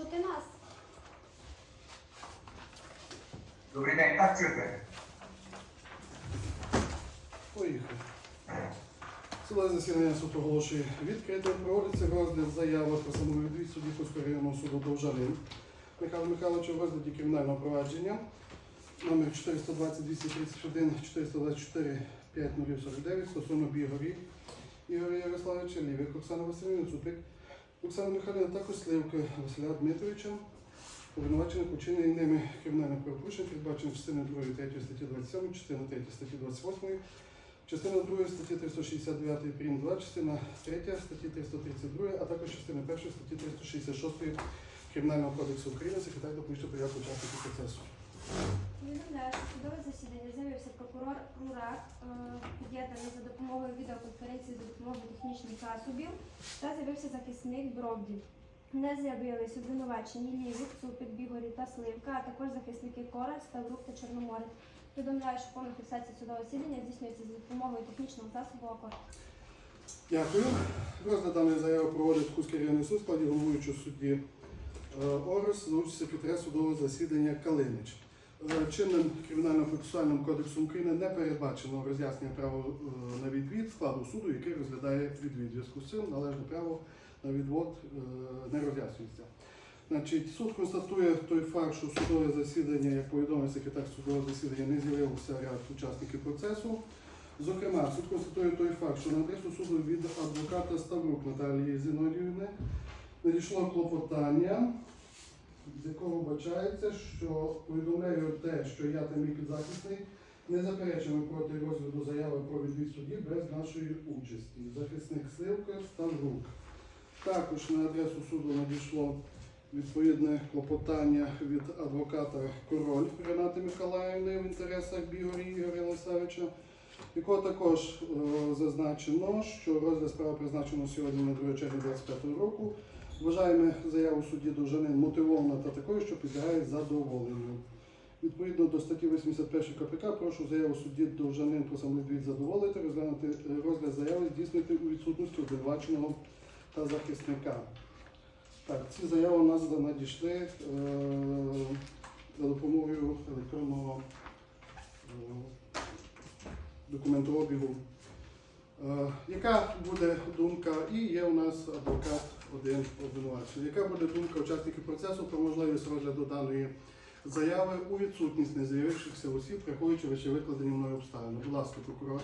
чути нас? Добрий день, так чути. Поїхали. Судове засідання суд оголошує відкритим. Проводиться розгляд заяви про самовідвід судді Кузького районного суду Довжанин Михайла Михайловича в розгляді кримінального провадження номер 420 231 424 5049 стосовно Бігорі Ігоря Ярославовича, Лівик Оксани Васильівни, Цупик Оксани Михайлівни та Кослівки Василя Дмитровича, обвинувачених у вчиненні ними кримінальних правопорушень, передбачених частиною 2 3 статті 27, частиною 3 статті 28, частина 2 статті 369 прим. 2, частина 3 статті 332, а також частина 1 статті 366 Кримінального кодексу України, секретар допоміжний порядку учасників процесу. Засідання з'явився прокурор РУРА, е, під'єднаний за допомогою відеоконференції за допомогою технічних засобів, та з'явився захисник Бровді. Не з'явились обвинувачені Лівік, Цупик, Бігорі та Сливка, а також захисники Кора, Ставрук та Чорноморець. Повідомляю, що повна фіксація судового засідання здійснюється за допомогою технічного засобу АКОР. Дякую. Розгляд даної заяви проводить Кузький районний суд складі головуючого судді е, Орес за участі секретаря судового засідання Калинич. Чинним кримінально-процесуальним кодексом України не передбачено роз'яснення права е, на відвід складу суду, який розглядає відвід. Зв'язку з цим належне право на відвод е, не роз'яснюється. Значить, суд констатує той факт, що судове засідання, як повідомив секретар судового засідання, не з'явився ряд учасників процесу. Зокрема, суд констатує той факт, що на адресу суду від адвоката Ставрук Наталії Зіновіївни надійшло клопотання, з якого вбачається, що повідомляю те, що я та мій підзахисний не заперечуємо проти розгляду заяви про відвід судді без нашої участі. Захисник Сливка Ставрук. Також на адресу суду надійшло відповідне клопотання від адвоката Король Ренати Миколаївни в інтересах Бігорі Ігоря Ярославича, якого також е, зазначено, що розгляд справи призначено сьогодні на 2 червня 2025 року. Вважаємо заяву судді Довжанин мотивовано та такою, що підлягає задоволенню. Відповідно до статті 81 КПК, прошу заяву судді Довжанин про самовідвід задоволити, розглянути розгляд заяви здійснити у відсутності обвинуваченого та захисника. Так, ці заяви у нас надійшли е, за допомогою електронного е, документообігу. Е, яка буде думка, і є у нас адвокат один обвинувачений. Яка буде думка учасників процесу про можливість розгляду даної заяви у відсутність нез'явившихся осіб, враховуючи вище викладені мною обставини? Будь ласка, прокурор.